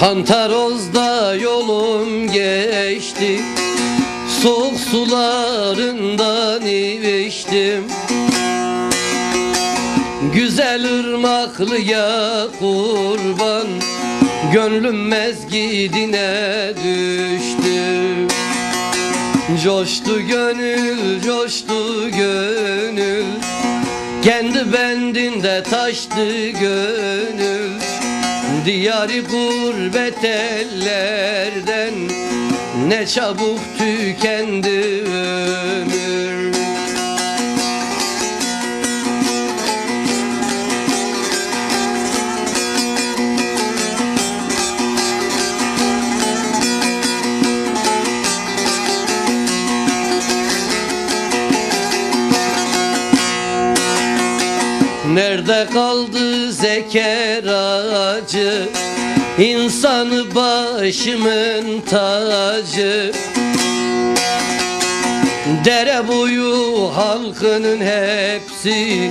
Kantaroz'da yolum geçti. Soğuk sularından içtim. Güzel ırmaklıya kurban Gönlüm mezgidine düştü. Coştu gönül, coştu gönül. Kendi bendinde taştı gönül Diyarı gurbet ellerden Ne çabuk tükendi Nerede kaldı zeker ağacı İnsanı başımın tacı. Dere boyu halkının hepsi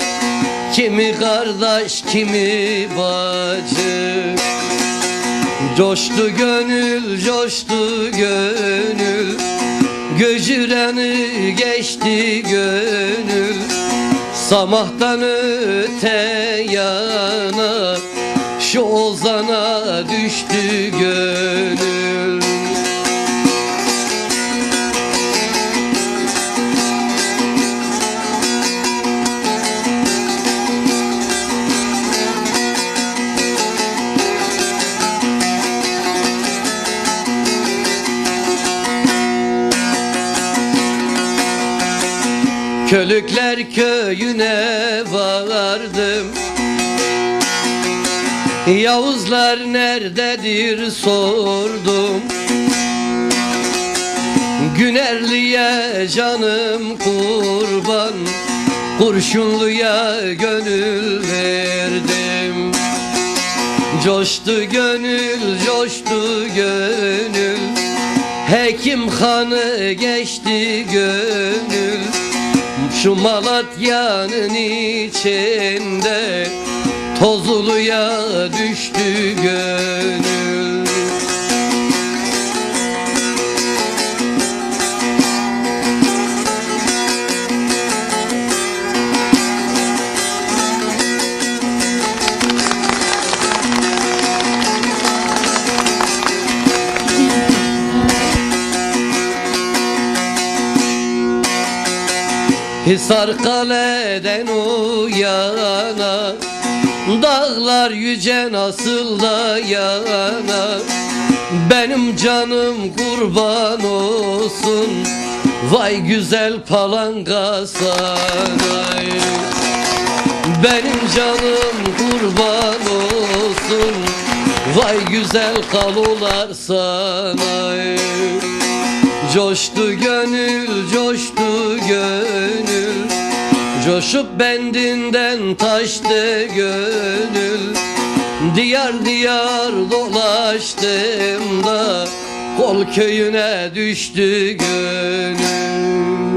Kimi kardeş kimi bacı. Coştu gönül coştu gönül. Göcüren'i geçti gönül Samahtan öte yana Şu ozana düştü gönül Kölükler köyüne vardım Yavuzlar nerededir sordum. Günerliye canım kurban Kurşunluya gönül verdim. Coştu gönül, coştu gönül Hekim hanı geçti gönül Şu Malatya'nın içinde Tozuluya düştü gönül Hisar kaleden uyana Dağlar yüce nasıl da yana. Benim canım kurban olsun Vay güzel palanga sana. Benim canım kurban olsun Vay güzel kalular sana Coştu gönül, coştu gönül. Coşup bendinden taştı gönül. Diyar diyar dolaştım da Kol köyüne düştü gönül